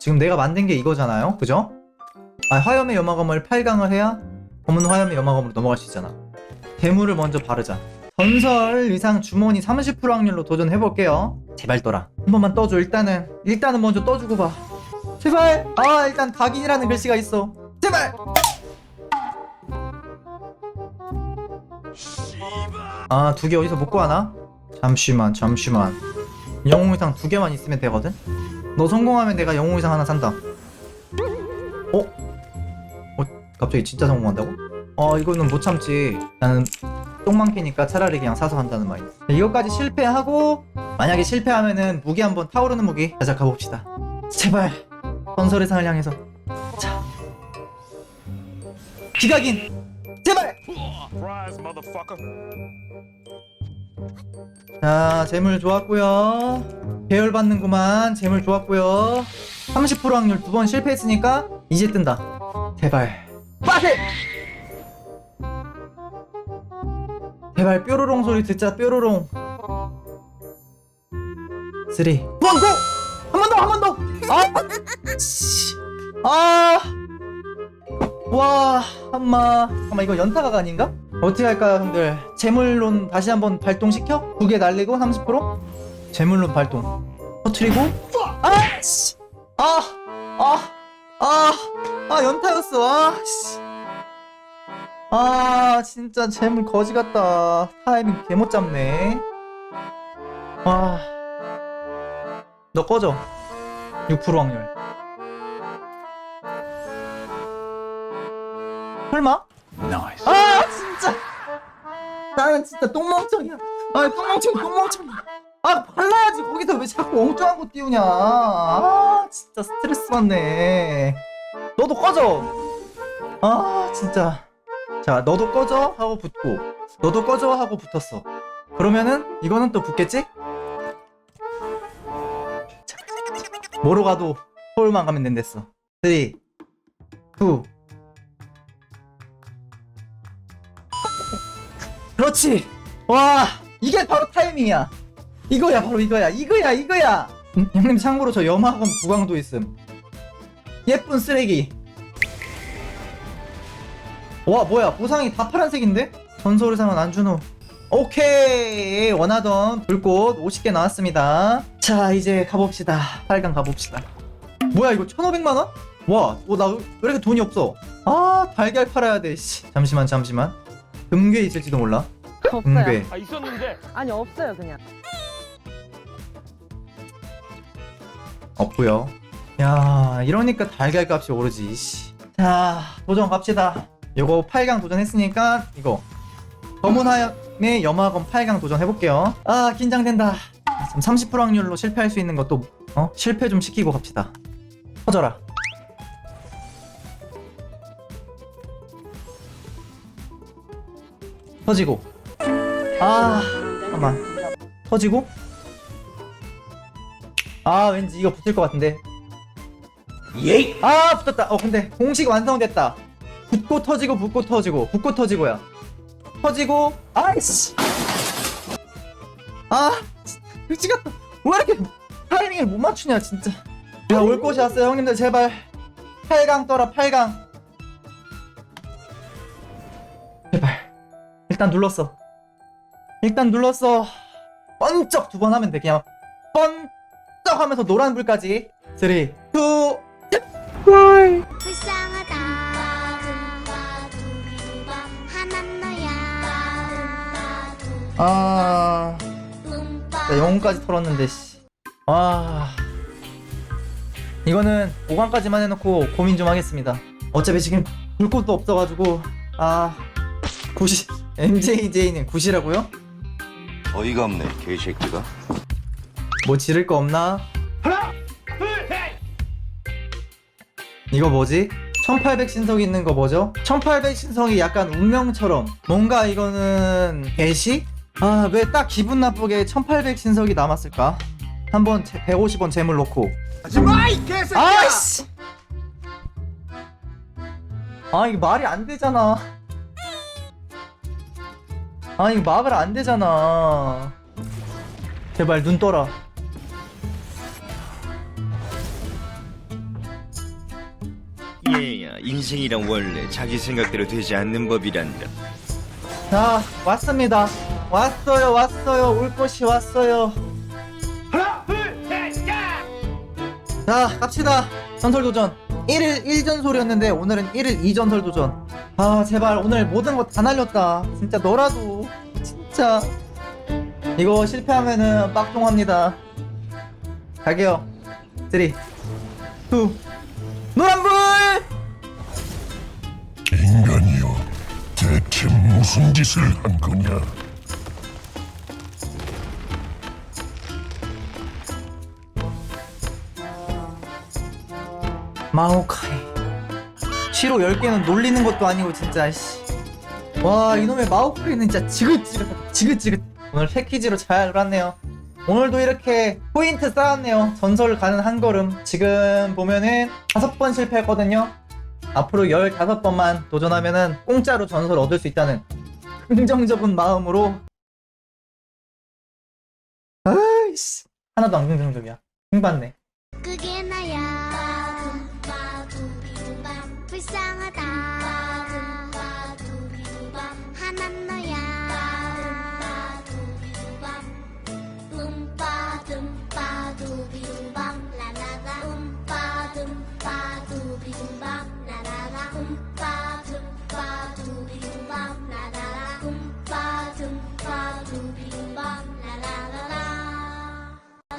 지금 내가 만든 게 이거잖아요. 그죠? 아 화염의 염화검을 8강을 해야 검은 화염의 염화검으로 넘어갈 수 있잖아. 대물을 먼저 바르자. 전설 이상 주머니 30% 확률로 도전해볼게요. 제발 떠라. 한 번만 떠줘 일단은. 일단은 먼저 떠주고 봐. 제발! 아 일단 각인이라는 글씨가 있어. 제발! 아 두 개 어디서 못 구하나? 잠시만 잠시만 영웅 의상 두 개만 있으면 되거든? 너 성공하면 내가 영웅 의상 하나 산다 어? 어? 갑자기 진짜 성공한다고? 어 이거는 못 참지 나는 똥 많기니까 차라리 그냥 사서 한다는 마인드 이것까지 실패하고 만약에 실패하면은 무기 한번 타오르는 무기 가자 가봅시다 제발 전설의 상을 향해서 자 기각인 제발. 자 재물 좋았고요. 배열 받는구만. 재물 좋았고요. 30% 확률 두 번 실패했으니까 이제 뜬다. 제발. 빠세! 제발 뾰로롱 소리 듣자 뾰로롱. 쓰리. 원고! 한번 더 한 번더! 씨. 아 와, 한마. 잠깐만, 이거 연타가 아닌가? 어떻게 할까요, 형들? 재물론 다시 한번 발동시켜? 두 개 날리고 30%? 재물론 발동. 터트리고? 아, 씨. 아, 아, 아, 아, 연타였어. 아, 씨. 아, 진짜 재물 거지 같다. 타이밍 개 못 잡네. 와. 너 꺼져. 6% 확률. 설마? Nice. 아 진짜. 나는 진짜 똥멍청이야. 아 똥멍청 똥멍청이야 아 발라야지. 거기서 왜 자꾸 엉뚱한 거 띄우냐. 아 진짜 스트레스 받네. 너도 꺼져. 아 진짜. 자 너도 꺼져 하고 붙고. 너도 꺼져 하고 붙었어. 그러면은 이거는 또 붙겠지? 자, 뭐로 가도 서울만 가면 된댔어. 3 2 그렇지. 와, 이게 바로 타이밍이야. 이거야, 바로 이거야. 이거야, 이거야. 음, 형님 참고로 저 염화검 구강도 있음. 예쁜 쓰레기. 와, 뭐야? 보상이 다 파란색인데? 전설의상은 안준호. 오케이. 원하던 불꽃 50개 나왔습니다. 자, 이제 가봅시다. 8강 가봅시다. 뭐야, 이거 1,500만원? 와, 어, 나왜 이렇게 돈이 없어? 아, 달걀 팔아야 돼. 씨. 잠시만, 잠시만. 금괴 있을지도 몰라. 없어요. 금괴. 아 있었는데. 아니 없어요 그냥. 없고요. 야, 이러니까 달걀 값이 오르지. 씨. 자, 도전 갑시다. 요거 8강 도전했으니까 이거 검은 하염의 염화검 8강 도전 해볼게요. 아, 긴장된다. 30% 확률로 실패할 수 있는 것도 어? 실패 좀 시키고 갑시다. 터져라. 터지고. 아, 잠깐만. 터지고. 아 왠지 이거 붙을 것 같은데. 예이 아 붙었다. 어 근데 공식 완성됐다. 붙고 터지고 붙고 터지고 붙고 터지고야. 터지고 아이씨. 아 미치겠다 왜 이렇게 타이밍을 못 맞추냐 진짜. 야 올 곳이 왔어요 형님들 제발. 8강 떠라 8강. 제발. 일단 눌렀어 일단 눌렀어 번쩍 두 번 하면 돼. 그냥 번쩍 하면서 노란 불까지. 3 2 1 불쌍하다. 두비두바 하난 너야 아나 영혼까지 털었는데 씨. 아. 이거는 5강까지만 해놓고 고민 좀 하겠습니다. 어차피 지금 불꽃도 없어가지고 아. 굿이 MJJ는 굿이라고요? 어이가 없네 개새끼가 뭐 지를 거 없나? 이거 뭐지? 1800 신석이 있는 거 뭐죠? 1800 신석이 약간 운명처럼 뭔가 이거는 개시? 아 왜 딱 기분 나쁘게 1800 신석이 남았을까? 한번 150원 재물 놓고 아이씨 아 이게 말이 안 되잖아 아 이거 막을 안 되잖아. 제발 눈 떠라. 얘야 인생이란 원래 자기 생각대로 되지 않는 법이란다. 자 왔습니다. 왔어요 왔어요. 올 것이 왔어요. 자 갑시다. 전설 도전. 1일 1전설이었는데 오늘은 1일 2전설 도전 아 제발. 오늘 모든 거 다 날렸다. 진짜 너라도. 진짜. 이거 실패하면은 빡종합니다. 갈게요. 3 2 노란불! 인간이여, 대체 무슨 짓을 한 거냐? 마오카이 시로 10개는 놀리는 것도 아니고 진짜 씨. 와 이놈의 마오카이는 진짜 지긋지긋하다 지긋지긋. 오늘 패키지로 잘 놀았네요. 오늘도 이렇게 포인트 쌓았네요. 전설 가는 한 걸음. 지금 보면은 다섯 번 실패했거든요. 앞으로 15번만 도전하면은 공짜로 전설 얻을 수 있다는 긍정적인 마음으로. 아이씨 하나도 안 긍정적이야. 킹받네 上啊